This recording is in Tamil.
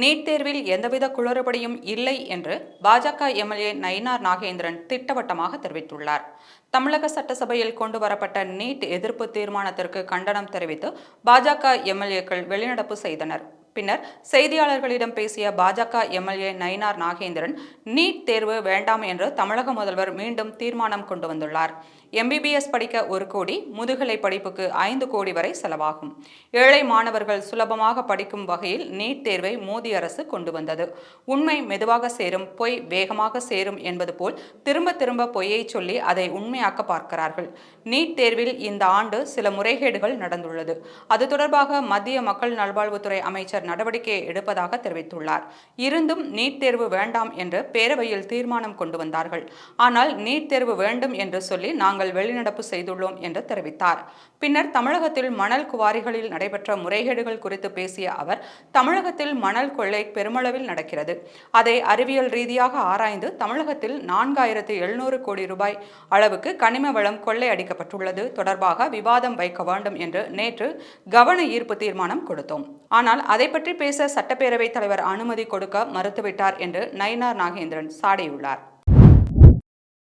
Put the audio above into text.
நீட் தேர்வில் எந்தவித குளறுபடியும் இல்லை என்று பாஜக எம்எல்ஏ நயினார் நாகேந்திரன் திட்டவட்டமாக தெரிவித்துள்ளார். தமிழக சட்டசபையில் கொண்டு வரப்பட்ட நீட் எதிர்ப்பு தீர்மானத்திற்கு கண்டனம் தெரிவித்து பாஜக எம்எல்ஏக்கள் வெளிநடப்பு செய்தனர். பின்னர் செய்தியாளர்களிடம் பேசிய பாஜக எம்எல்ஏ நயினார் நாகேந்திரன் நீட் தேர்வு வேண்டாம் என்று தமிழக முதல்வர் மீண்டும் தீர்மானம் கொண்டு வந்துள்ளார். எம்பிபிஎஸ் படிக்க ஒரு கோடி முதுகலை படிப்புக்கு ஐந்து கோடி வரை செலவாகும். ஏழை மாணவர்கள் சுலபமாக படிக்கும் வகையில் நீட் தேர்வை மோடி அரசு கொண்டு வந்தது. உண்மை மெதுவாக சேரும் பொய் வேகமாக சேரும் என்பது போல் திரும்ப திரும்ப பொய்யை சொல்லி அதை உண்மையாக்க பார்க்கிறார்கள். நீட் தேர்வில் இந்த ஆண்டு சில முறைகேடுகள் நடந்துள்ளது. அது தொடர்பாக மத்திய மக்கள் நல்வாழ்வுத்துறை அமைச்சர் நடவடிக்கை எடுப்பதாக தெரிவித்துள்ளார். இருந்தும் நீட் தேர்வு வேண்டாம் என்று பேரவையில் தீர்மானம் கொண்டு வந்தார்கள். ஆனால் நீட் தேர்வு வேண்டும் என்று சொல்லி நாங்கள் வெளிநடப்பு செய்துள்ளோம் என்று தெரிவித்தார். பின்னர் தமிழகத்தில் மணல் குவாரிகளில் நடைபெற்ற முறைகேடுகள் குறித்து பேசிய அவர் தமிழகத்தில் மணல் கொள்ளை பெருமளவில் நடக்கிறது. அதை அறிவியல் ரீதியாக ஆராய்ந்து தமிழகத்தில் நான்காயிரத்து எழுநூறு கோடி ரூபாய் அளவுக்கு கனிம வளம் கொள்ளையடிக்கப்பட்டுள்ளது தொடர்பாக விவாதம் வைக்க வேண்டும் என்று நேற்று கவன ஈர்ப்பு தீர்மானம் கொடுத்தோம். ஆனால் அதை பற்றி பேச சட்டப்பேரவைத் தலைவர் அனுமதி கொடுக்க மறுத்துவிட்டார் என்று நயினார் நாகேந்திரன் சாடியுள்ளார்.